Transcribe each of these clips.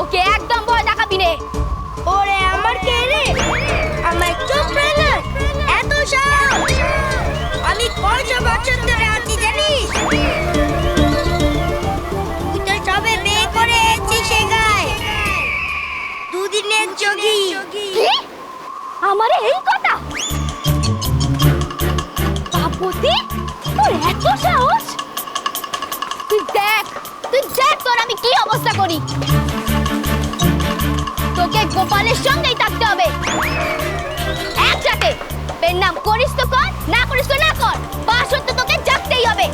ওকে একদম ভয় দেখাবি নে। ওরে, আমার কে রে? আমার চোখ না এত সাহস। আমি কয়টা বছর ধরে আছি জানিস? তুই তো সবে বিয়ে করে এসেছিস সে দুদিনের যোগী। আমারে এই কথা আমি কি অবস্থা করি? তোকে গোপালের সঙ্গেই থাকতে হবে। একসাথে। এর নাম করিস তো কর না করিস তো না কর। বাসর তো তোকে জাগতেই হবে।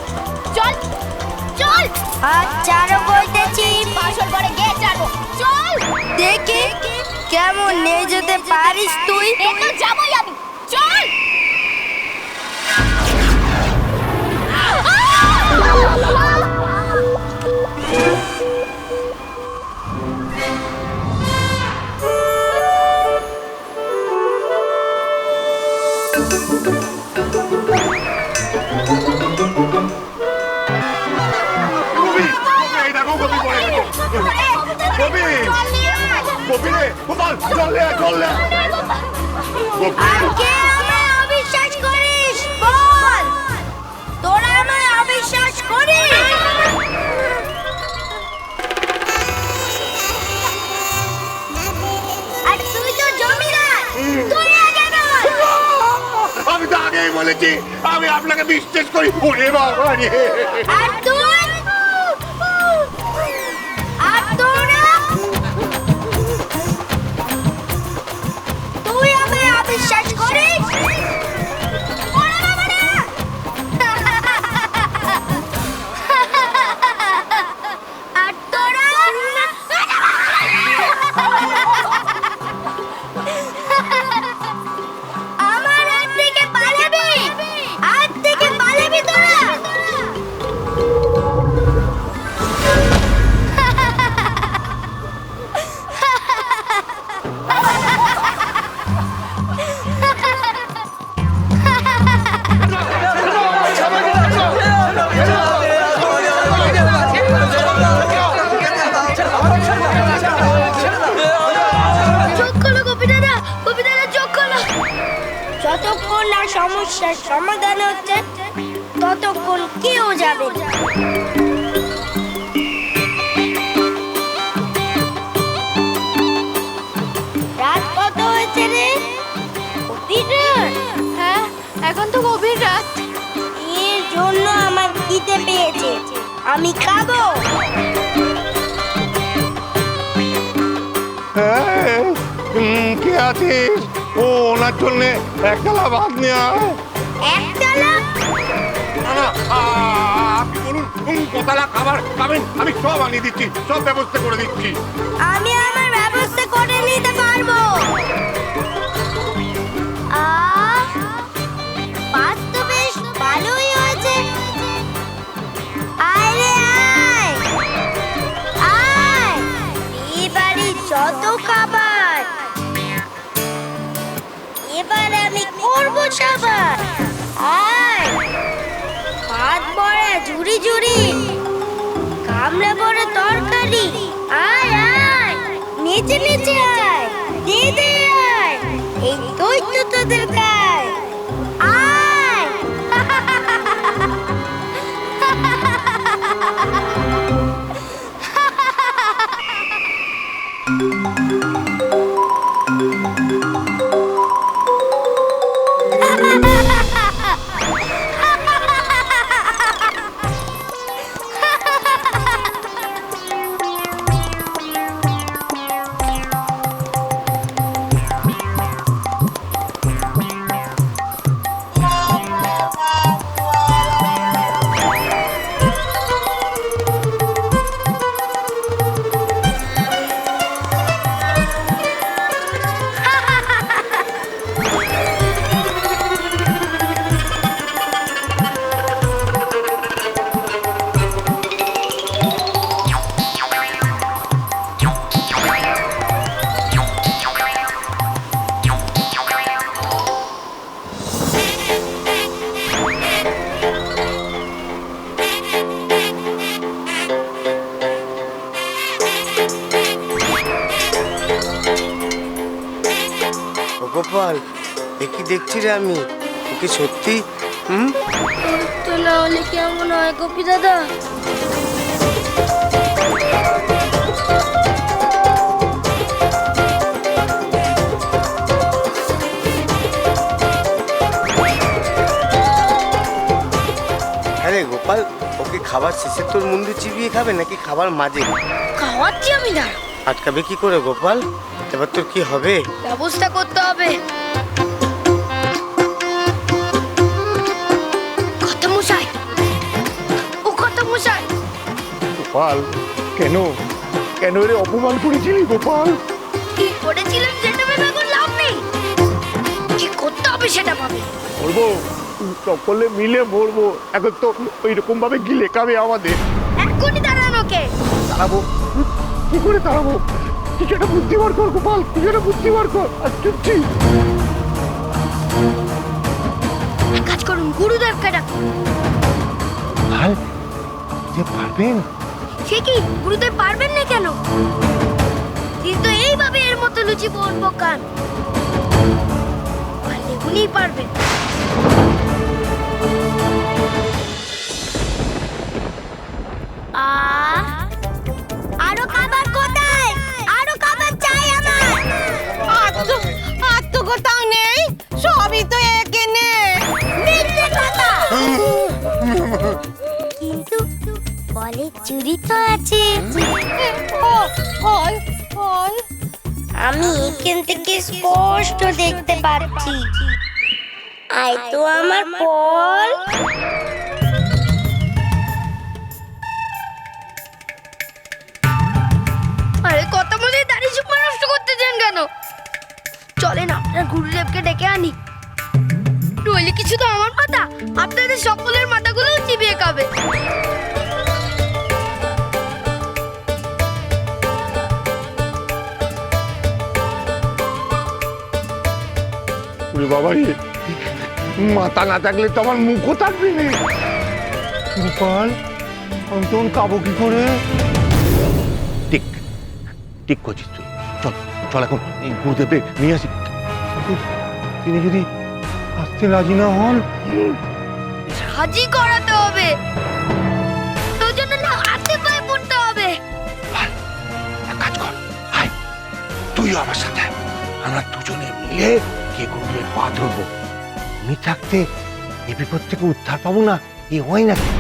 চল চল। আর চারও বলতেছি বাসর ঘরে গিয়ে চারবো। চল। দেখি কেমন নিয়ে যেতে পারিস তুই। তো যাবোই আমি। চল চল। আমায় অবিশ্বাস করিস? বল। তোরা আমায় অবিশ্বাস করিস? আর তুই তো জমিদার। তুই আগে বল। আমি তো আগেই বলেছি আমি আপনাকে বিশ্বাস করি। ওরে বাবা রে আর তুই সমস্যার সমাধান হচ্ছে ততক্ষণ কেউ যাবে না। রাত কত হয়েছে রে? গভীর রাত? হ্যাঁ এখন তো গভীর রাত। এর জন্য আমার খিদে পেয়েছে। আমি খাব। হ্যাঁ, কে আছিস? ও ওনার জন্য একতলা ভাত নিয়ে আয়। একতলা? না, না, আপনি বলুন উম, কতলা খাবার খাবেন? আমি সব আনিয়ে দিচ্ছি সব ব্যবস্থা করে দিচ্ছি। আমি আমার ব্যবস্থা করে নিতে পারব। আহ, পাস তো বেশ ভালোই হয়েছে। আয় আয়। আয় এবারে যত খাবার এবার আমি করব সবার। আয়। ভাত ঝুড়ি ঝুড়ি। কামড়ে বড় তরকারি। আয় আয়। নিচে নিচে আয়। দিদি আয়। এই তো তোদের গায় এ কি দেখছি রে আমি। ওকে সত্যি? হুম? তো হলে কেমন হয় গোপী দাদা? আরে গোপাল ওকে খাবার শেষে তোর মুন্ডু চিবিয়ে খাবে নাকি খাবার মাঝে? খাওয়াচ্ছি আমি দাঁড়া আটকাবে কি করে গোপাল? এবার তোর কি হবে? ব্যবস্থা করতে হবে। মশাই ও মশাই গোপাল কেন? কেন রে অপমান করেছিলি গোপাল? কি করেছিলাম সেটা ভেবে এখন লাভ নেই। কি করতে হবে সেটা ভাবে। মরবো? সকলে মিলে মরবো। এখন তো ওই রকম ভাবে গিলে খাবে আমাদের। এক্ষুনি দাঁড়ানোকে তাড়াবো কি করে তাড়াবো কিছু একটা বুদ্ধি বার কর গোপাল কিছু একটা বুদ্ধি বার কর আর চুপছি এক কাজ করুন গুরুদেবকে ডাকুন। যে পারবেন? সে কি? গুরুদেব পারবেন না কেন? তিনি তো এইভাবে এর মতো লুচি বোন পকান পারলে উনিই পারবেন। আরও তো আছে। আমি এখান থেকে স্পষ্ট দেখতে পাচ্ছি। আয় তো আমার ফল। আরে, কত বলে দাড়ি চুপা নষ্ট করতে চান কেন? চলেন, আপনার গুরুদেবকে ডেকে আনি। নইলে কিছু তো আমার মাথা। আপনাদের সকলের মাথাগুলো চিবিয়ে খাবে। বাবা রে মাথা না থাকলে তো আমার মুখও থাকবে না। গোপাল আমি তখন খাব কি করে? ঠিক ঠিক করছিস তুই। চল চল এখন গুরুদেবকে নিয়ে আসি। তিনি যদি আসতে রাজি না হন? হাজি করাতে হবে। তোর জন্য না হাতে পায়ে পড়তে হবে। এক কাজ কর। আয় তুইও আমার সাথে। আমরা দুজনে মিলে কে গড়িয়ে পা ধরবো। আমি থাকতে এ বিপদ থেকে উদ্ধার পাবো না, এ হয় নাকি?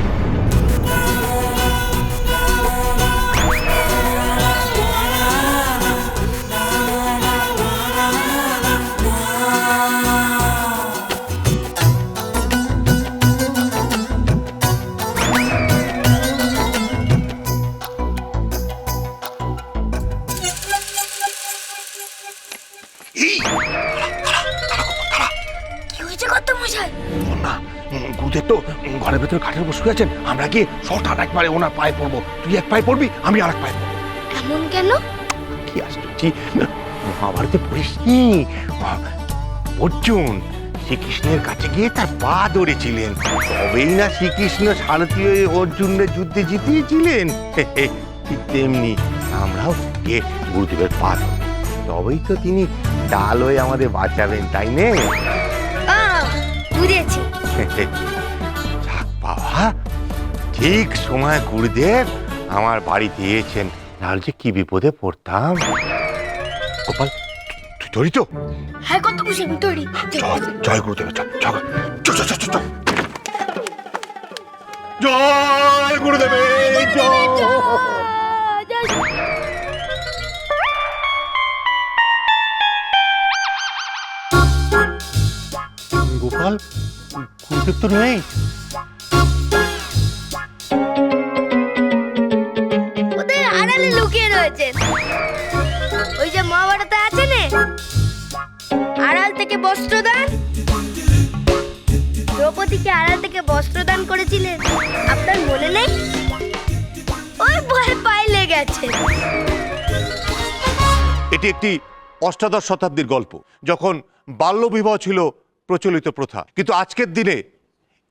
ভেতরে কাঠের উপর শুয়ে আছেন আমরা গিয়ে শটান একবারে ওনার পায়ে পড়ব। তুই এক পায়ে পড়বি আমি আর এক পায়ে পড়ব। এমন কেন? কি আশ্চর্য মহাভারতে পড়িসনি? অর্জুন শ্রীকৃষ্ণের কাছে গিয়ে তার পা ধরেছিলেন। তবেই না শ্রীকৃষ্ণ সারথী হয়ে অর্জুনের যুদ্ধে জিতিয়েছিলেন। ঠিক তেমনি আমরাও গিয়ে গুরুদেবের পা ধরবো। তবেই তো তিনি ডাল হয়ে আমাদের বাঁচাবেন তাই নে? বুঝেছি। ঠিক সময় গুরুদেব আমার বাড়ি দিয়েছেন। নাহলে যে কি বিপদে পড়তাম। গোপাল তুই তৈরি তো? হ্যাঁ কত মশাই আমি তৈরি। জয় গুরুদেব জয় গুরুদেব গোপাল গুরুদেব তো নেই। থেকে বস্ত্রদান? দ্রৌপদীকে আড়াল থেকে বস্ত্রদান করেছিলেন আপনার মনে নেই? ওই ভয় পাইলে গেছে এটি একটি অষ্টাদশ শতাব্দীর গল্প, যখন বাল্যবিবাহ ছিল প্রচলিত প্রথা। কিন্তু আজকের দিনে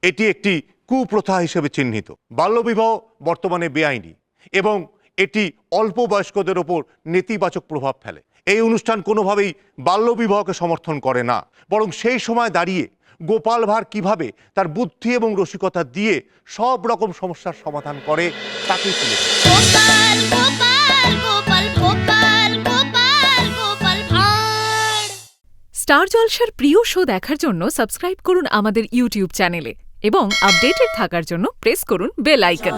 এটি একটি কুপ্রথা হিসেবে চিহ্নিত। বাল্যবিবাহ বর্তমানে বেআইনি এবং এটি অল্প বয়স্কদের ওপর নেতিবাচক প্রভাব ফেলে। এই অনুষ্ঠান কোনোভাবেই বাল্যবিবাহকে সমর্থন করে না। বরং সেই সময় দাঁড়িয়ে গোপাল ভাঁড় কীভাবে তার বুদ্ধি এবং রসিকতা দিয়ে সব রকম সমস্যার সমাধান করে তাকেই তুলে স্টার জলসার প্রিয় শো দেখার জন্য সাবস্ক্রাইব করুন আমাদের ইউটিউব চ্যানেলে এবং আপডেটেড থাকার জন্য প্রেস করুন বেল আইকন।